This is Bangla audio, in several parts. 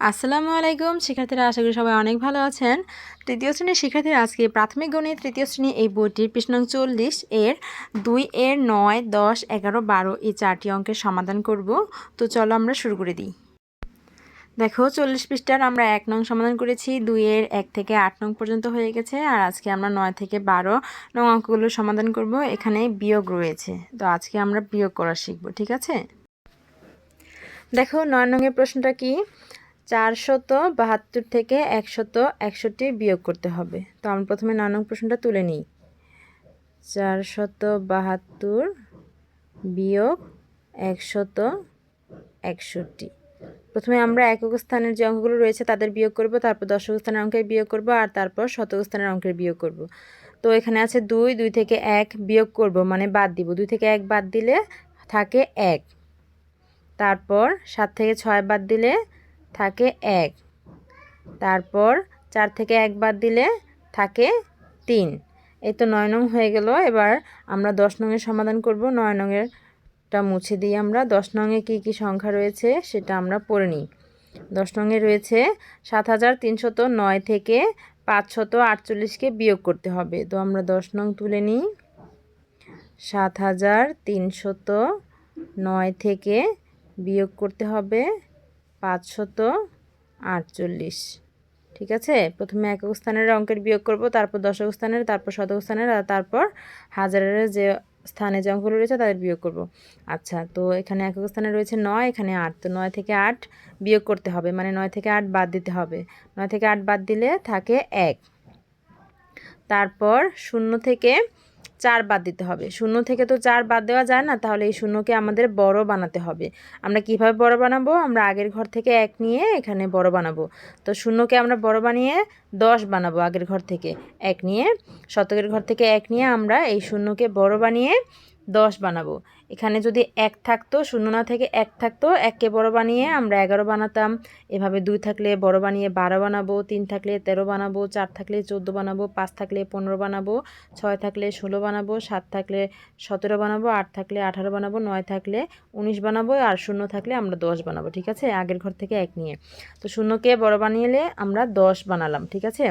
আসসালামু আলাইকুম। শিক্ষার্থীরা, আশা করি সবাই অনেক ভালো আছেন। তৃতীয় শ্রেণির শিক্ষার্থীরা, আজকে প্রাথমিক গণিত তৃতীয় শ্রেণি এই বইটির পৃষ্ঠ নং চল্লিশ এর দুই এর নয়, দশ, এগারো, বারো এই চারটি অঙ্কের সমাধান করব। তো চলো আমরা শুরু করে দিই। দেখো, চল্লিশ পৃষ্ঠার আমরা এক নং সমাধান করেছি। দুইয়ের এক থেকে আট নং পর্যন্ত হয়ে গেছে। আর আজকে আমরা নয় থেকে বারো নং অঙ্কগুলো সমাধান করব। এখানে বিয়োগ রয়েছে। তো আজকে আমরা বিয়োগ করা শিখব, ঠিক আছে? দেখো, নয় নংয়ের প্রশ্নটা কি? চারশত বাহাত্তর থেকে একশত একষট্টি বিয়োগ করতে হবে। তো আমি প্রথমে নানক প্রশ্নটা তুলে নিই। চারশত বাহাত্তর বিয়োগ একশত একষট্টি। প্রথমে আমরা একক স্থানের যে অঙ্কগুলো রয়েছে তাদের বিয়োগ করব, তারপর দশক স্থানের অঙ্কের বিয়োগ করব আর তারপর শতক স্থানের অঙ্কের বিয়োগ করব। তো এখানে আছে দুই দুই থেকে এক বিয়োগ করব মানে বাদ দিব। দুই থেকে এক বাদ দিলে থাকে এক। তারপর সাত থেকে ছয় বাদ দিলে থাকে এক। তারপর চার থেকে এক বাদ দিলে থাকে তিন। এই তো নয় নং হয়ে গেল। এবার আমরা দশ নংয়ের সমাধান করব। নয় নংয়েরটা মুছে দিই আমরা দশ নংয়ে কী কী সংখ্যা রয়েছে সেটা আমরা পড়ে নিই। দশ নংয়ে রয়েছে সাত হাজার তিনশত নয় থেকে পাঁচশত আটচল্লিশকে বিয়োগ করতে হবে। তো আমরা দশ নং তুলে নিই। সাত হাজার তিনশত নয় থেকে বিয়োগ করতে হবে। পাঁচশত আটচল্লিশ। ঠিক আছে? প্রথমে একক স্থানের অঙ্কের বিয়োগ করব, তারপর দশক স্থানের তারপর শতক স্থানের আর তারপর হাজারের যে স্থানে যে অঙ্কগুলো রয়েছে তাদের বিয়োগ করব। আচ্ছা তো এখানে একক স্থানে রয়েছে নয়, এখানে আট। তো নয় থেকে আট বিয়োগ করতে হবে মানে নয় থেকে আট বাদ দিতে হবে। নয় থেকে আট বাদ দিলে থাকে এক। তারপর শূন্য থেকে চার বাদ দিতে হবে। শূন্য থেকে তো চার বাদ দেওয়া যায় না, তাহলে এই শূন্যকে আমাদের বড় বানাতে হবে। আমরা কীভাবে বড় বানাবো? আমরা আগের ঘর থেকে এক নিয়ে এখানে বড় বানাবো। তো শূন্যকে আমরা বড় বানিয়ে দশ বানাবো আগের ঘর থেকে এক নিয়ে। শতকের ঘর থেকে এক নিয়ে আমরা এই শূন্যকে বড় বানিয়ে দশ বানাবো। এখানে যদি এক থাকতো, শূন্য না থেকে এক থাকতো এককে বড় বানিয়ে আমরা এগারো বানাতাম। এভাবে দুই থাকলে বড় বানিয়ে বারো বানাবো, তিন থাকলে তেরো বানাবো, চার থাকলে চোদ্দ বানাবো, পাঁচ থাকলে পনেরো বানাবো, ছয় থাকলে ষোলো বানাবো, সাত থাকলে সতেরো বানাবো, আট থাকলে আঠারো বানাবো, নয় থাকলে উনিশ বানাবো আর শূন্য থাকলে আমরা দশ বানাবো, ঠিক আছে? আগের ঘর থেকে এক নিয়ে। তো শূন্যকে বড় বানিয়ে আমরা দশ বানালাম, ঠিক আছে?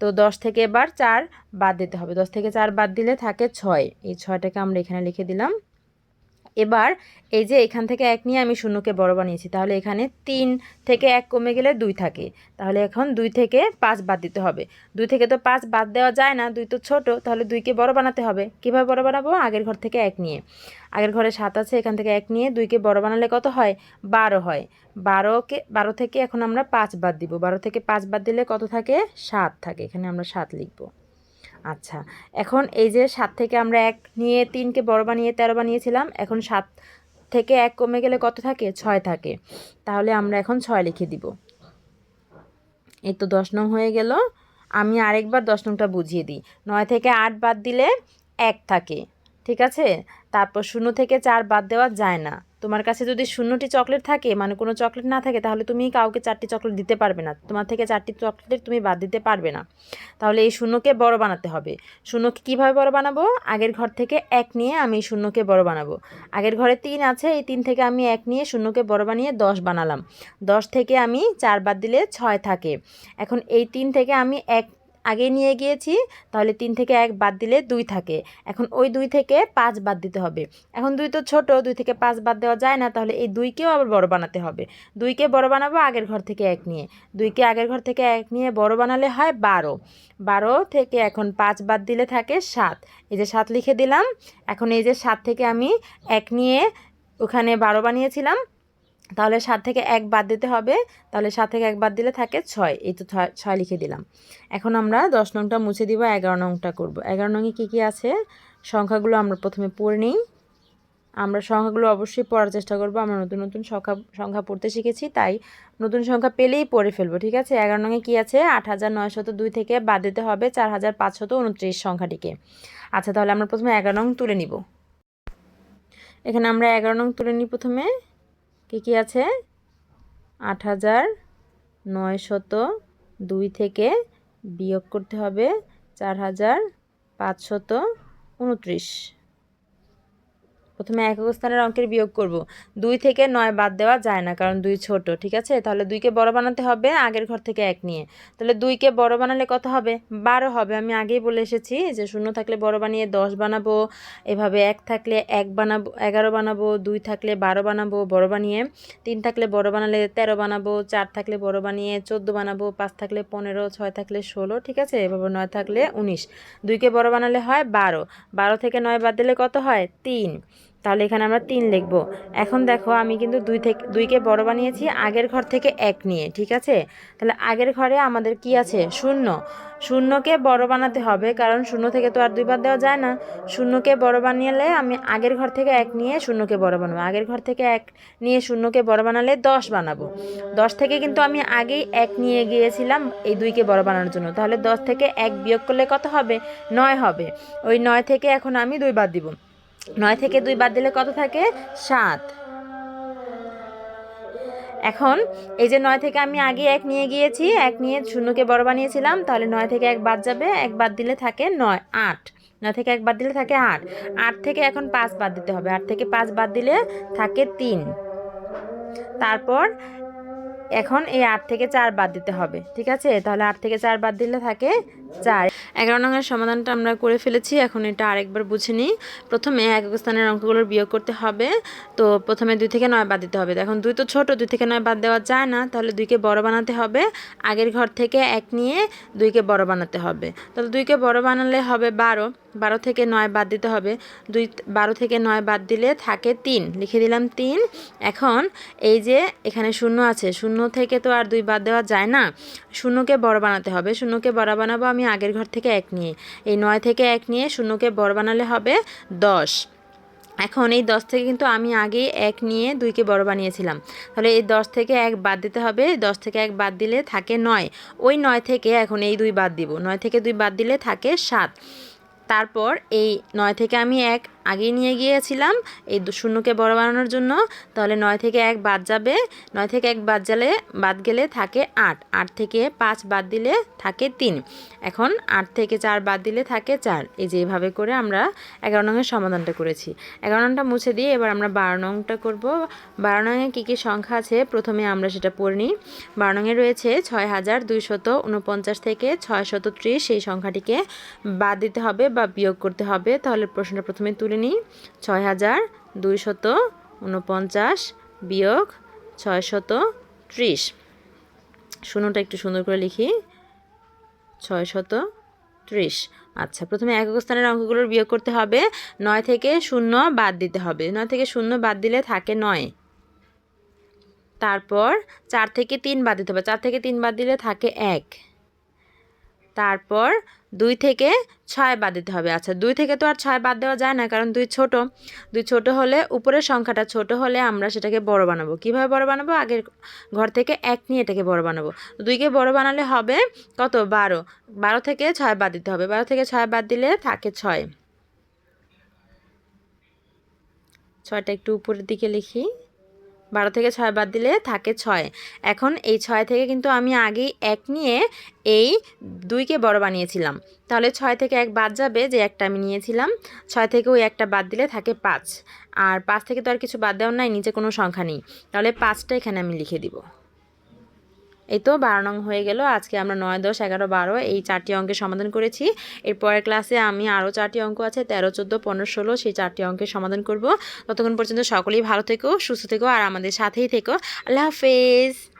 তো দশ থেকে এবার চার বাদ দিতে হবে। দশ থেকে চার বাদ দিলে থাকে ছয়। এই ছয়টাকে আমরা এখানে লিখে দিলাম। এবার এই যে এখান থেকে এক নিয়ে আমি শূন্যকে বড় বানিয়েছি, তাহলে এখানে তিন থেকে এক কমে গেলে দুই থাকে। তাহলে এখন দুই থেকে পাঁচ বাদ দিতে হবে। দুই থেকে তো পাঁচ বাদ দেওয়া যায় না, দুই তো ছোট, তাহলে দুইকে বড় বানাতে হবে। কীভাবে বড় বানাবো? আগের ঘর থেকে এক নিয়ে। আগের ঘরে সাত আছে, এখান থেকে এক নিয়ে দুইকে বড় বানালে কত হয়? বারো হয়। বারোকে, বারো থেকে এখন আমরা পাঁচ বাদ দিব। বারো থেকে পাঁচ বাদ দিলে কত থাকে? সাত থাকে। এখানে আমরা সাত লিখব। আচ্ছা এখন এই যে সাত থেকে আমরা এক নিয়ে তিনকে বড় বানিয়ে তেরো বানিয়েছিলাম, এখন সাত থেকে এক কমে গেলে কত থাকে? ছয় থাকে। তাহলে আমরা এখন ছয় লিখে দিব। এই তো দশ নং হয়ে গেল। আমি আরেকবার দশ নংটা বুঝিয়ে দিই। নয় থেকে আট বাদ দিলে এক থাকে, ঠিক আছে? তারপর শূন্য থেকে চার বাদ দেওয়া যায় না। তোমার কাছে যদি শূন্যটি চকলেট থাকে মানে কোনো চকলেট না থাকে, তাহলে তুমি কাউকে চারটি চকলেট দিতে পারবে না। তোমার থেকে চারটি চকলেট তুমি বাদ দিতে পারবে না। তাহলে এই শূন্যকে বড় বানাতে হবে। শূন্যকে কীভাবে বড় বানাবো? আগের ঘর থেকে এক নিয়ে আমি শূন্যকে বড় বানাবো। আগের ঘরে তিন আছে, এই তিন থেকে আমি এক নিয়ে শূন্যকে বড় বানিয়ে দশ বানালাম। দশ থেকে আমি চার বাদ দিলে ছয় থাকে। এখন এই তিন থেকে আমি এক আগে নিয়ে গিয়েছি, তাহলে তিন থেকে এক বাদ দিলে দুই থাকে। এখন ওই দুই থেকে পাঁচ বাদ দিতে হবে। এখন দুই তো ছোট, দুই থেকে পাঁচ বাদ দেওয়া যায় না, তাহলে এই দুইকেও আবার বড় বানাতে হবে। দুইকে বড় বানাবো, আগের ঘর থেকে এক নিয়ে। দুইকে আগের ঘর থেকে এক নিয়ে বড় বানালে হয় বারো। বারো থেকে এখন পাঁচ বাদ দিলে থাকে সাত। এই যে সাত লিখে দিলাম, এখন এই যে সাত থেকে আমি এক নিয়ে ওখানে বারো বানিয়েছিলাম তাহলে সাত থেকে এক বাদ দিতে হবে। তাহলে সাত থেকে এক বাদ দিলে থাকে ছয়। এই তো ছয় লিখে দিলাম। এখন আমরা দশ নংটা মুছে দিব, এগারো নংটা করব। এগারো নংয়ে কী কী আছে? সংখ্যাগুলো আমরা প্রথমে পড়ে নিই। আমরা সংখ্যাগুলো অবশ্যই পড়ার চেষ্টা করব। আমরা নতুন নতুন সংখ্যা সংখ্যা পড়তে শিখেছি, তাই নতুন সংখ্যা পেলেই পড়ে ফেলব, ঠিক আছে? এগারো নঙে কী আছে? আট হাজার নয়শত দুই থেকে বাদ দিতে হবে চার হাজার পাঁচশত উনত্রিশ সংখ্যাটিকে। আচ্ছা তাহলে আমরা প্রথমে এগারো নং তুলে নিব। এখানে আমরা এগারো নং তুলে নিই প্রথমে। কী কী আছে? আট হাজার নয় শত দুই থেকে বিয়োগ করতে হবে চার হাজার পাঁচশত উনত্রিশ। প্রথমে একক স্থানের অঙ্কের বিয়োগ করব। দুই থেকে নয় বাদ দেওয়া যায় না, কারণ দুই ছোট, ঠিক আছে? তাহলে দুইকে বড় বানাতে হবে, আগের ঘর থেকে এক নিয়ে। তাহলে দুইকে বড় বানালে কত হবে? বারো হবে। আমি আগেই বলে এসেছি যে শূন্য থাকলে বড় বানিয়ে দশ বানাবো, এভাবে এক থাকলে এক বানাবো, এগারো বানাবো, দুই থাকলে বারো বানাবো, বড় বানিয়ে তিন থাকলে বড় বানালে তেরো বানাবো, চার থাকলে বড় বানিয়ে চোদ্দ বানাবো, পাঁচ থাকলে পনেরো, ছয় থাকলে ষোলো, ঠিক আছে? এভাবে নয় থাকলে উনিশ। দুইকে বড় বানালে হয় বারো। বারো থেকে নয় বাদ দিলে কত হয়? তিন। তাহলে এখানে আমরা তিন লিখব। এখন দেখো আমি কিন্তু দুই থেকে, দুইকে বড় বানিয়েছি, আগের ঘর থেকে এক নিয়ে, ঠিক আছে? তাহলে আগের ঘরে আমাদের কি আছে? শূন্য। শূন্যকে বড় বানাতে হবে, কারণ শূন্য থেকে তো আর দুইবার দেওয়া যায় না। শূন্যকে বড় বানিয়ে আমি আগের ঘর থেকে এক নিয়ে শূন্যকে বড় বানাবো। আগের ঘর থেকে এক নিয়ে শূন্যকে বড় বানালে দশ বানাবো। দশ থেকে কিন্তু আমি আগেই এক নিয়ে গিয়েছিলাম এই দুইকে বড় বানানোর জন্য। তাহলে দশ থেকে এক বিয়োগ করলে কত হবে? নয় হবে। ওই নয় থেকে এখন আমি দুই বাদ দিব। নয় থেকে দুই বাদ দিলে কত থাকে? সাত। এখন এই যে নয় থেকে আমি আগে এক নিয়ে গিয়েছি, এক নিয়ে শূন্যকে বড় বানিয়েছিলাম, তাহলে নয় থেকে এক বাদ যাবে, এক বাদ দিলে থাকে নয়, আট। নয় থেকে এক বাদ দিলে থাকে আট। আট থেকে এখন পাঁচ বাদ দিতে হবে, আট থেকে পাঁচ বাদ দিলে থাকে তিন। তারপর এখন এই আট থেকে চার বাদ দিতে হবে, ঠিক আছে? তাহলে আট থেকে চার বাদ দিলে থাকে চার। এগারো নঙের সমাধানটা আমরা করে ফেলেছি, এখন এটা আরেকবার বুঝে নিই। প্রথমে একক স্থানের অঙ্কগুলোর বিয়োগ করতে হবে। তো প্রথমে দুই থেকে নয় বাদ দিতে হবে। এখন দুই তো ছোট, দুই থেকে নয় বাদ দেওয়া যায় না। তাহলে দুইকে বড় বানাতে হবে। আগের ঘর থেকে এক নিয়ে দুইকে বড় বানাতে হবে। তাহলে দুইকে বড় বানালে হবে বারো। বারো থেকে নয় বাদ দিতে হবে। দুই, বারো থেকে নয় বাদ দিলে থাকে তিন। লিখে দিলাম তিন। এখন এই যে এখানে শূন্য আছে, শূন্য থেকে তো আর দুই বাদ দেওয়া যায় না। শূন্যকে বড় বানাতে হবে। শূন্যকে বড় বানাবো আমি আগের ঘর থেকে এক নিয়ে। এই নয় থেকে এক নিয়ে শূন্যকে বড় বানালে হবে দশ। এখন এই দশ থেকে কিন্তু আমি আগে এক নিয়ে দুইকে বড় বানিয়েছিলাম। তাহলে এই দশ থেকে এক বাদ দিতে হবে। দশ থেকে এক বাদ দিলে থাকে নয়। ওই নয় থেকে এখন এই দুই বাদ দিব। নয় থেকে দুই বাদ দিলে থাকে সাত। তারপর এই নয় থেকে আমি এক আগে নিয়ে গিয়েছিলাম এই শূন্যকে বড় বানানোর জন্য। তাহলে নয় থেকে এক বাদ যাবে। নয় থেকে এক বাদ যালে বাদ গেলে থাকে আট। আট থেকে পাঁচ বাদ দিলে থাকে তিন। এখন আট থেকে চার বাদ দিলে থাকে চার। এই যে এইভাবে করে আমরা এগারো নংয়ের সমাধানটা করেছি। এগারো নংটা মুছে দিয়ে এবার আমরা বারো নংটা করব। বারো নংয়ে কী কী সংখ্যা আছে? প্রথমে আমরা সেটা পড়ে নিই। বারো নংয়ে রয়েছে ছয় হাজার দুইশত উনপঞ্চাশ থেকে ছয় শত ত্রিশ। সেই সংখ্যাটিকে বাদ দিতে হবে বা বিয়োগ করতে হবে। তাহলে প্রশ্নটা প্রথমে তুলে করে নিই ছয় হাজার দুইশত উনপঞ্চাশ বিয়োগ ছয়শত ত্রিশ। শূন্যটা একটু সুন্দর করে লিখি। ছয়শত ত্রিশ। আচ্ছা প্রথমে একক স্থানের অঙ্কগুলোর বিয়োগ করতে হবে। নয় থেকে শূন্য বাদ দিতে হবে। নয় থেকে শূন্য বাদ দিলে থাকে নয়। তারপর চার থেকে তিন বাদ দিতে হবে। চার থেকে তিন বাদ দিলে থাকে এক। তারপর দুই থেকে ছয় বাদ দিতে হবে। আচ্ছা দুই থেকে তো আর ছয় বাদ দেওয়া যায় না, কারণ দুই ছোট। দুই ছোট হলে উপরের সংখ্যাটা ছোট হলে আমরা সেটাকে বড় বানাবো। কীভাবে বড় বানাবো? আগের ঘর থেকে এক নিয়ে এটাকে বড় বানাবো। দুইকে বড় বানালে হবে কত? বারো। বারো থেকে ছয় বাদ দিতে হবে। বারো থেকে ছয় বাদ দিলে থাকে ছয়। ছয়টা একটু উপরের দিকে লিখি। বারো থেকে ছয় বাদ দিলে থাকে ছয়। এখন এই ছয় থেকে কিন্তু আমি আগেই এক নিয়ে এই দুইকে বড় বানিয়েছিলাম। তাহলে ছয় থেকে এক বাদ যাবে যে একটা আমি নিয়েছিলাম। ছয় থেকে ওই একটা বাদ দিলে থাকে পাঁচ। আর পাঁচ থেকে তো আর কিছু বাদ দেওয়ার নাই, নিচে কোনো সংখ্যা নেই। তাহলে পাঁচটা এখানে আমি লিখে দিব। এই তো বারো নং হয়ে গেল। আজকে আমরা নয় দশ এগারো বারো এই চারটি অঙ্কের সমাধান করেছি। এরপরের ক্লাসে আমি আরও চারটি অঙ্ক আছে, তেরো, চোদ্দ, পনেরো, ষোলো, সেই চারটি অঙ্কের সমাধান করব। ততক্ষণ পর্যন্ত সকলেই ভালো থেকো, সুস্থ থেকো, আর আমাদের সাথেই থেকো। আল্লাহ হাফেজ।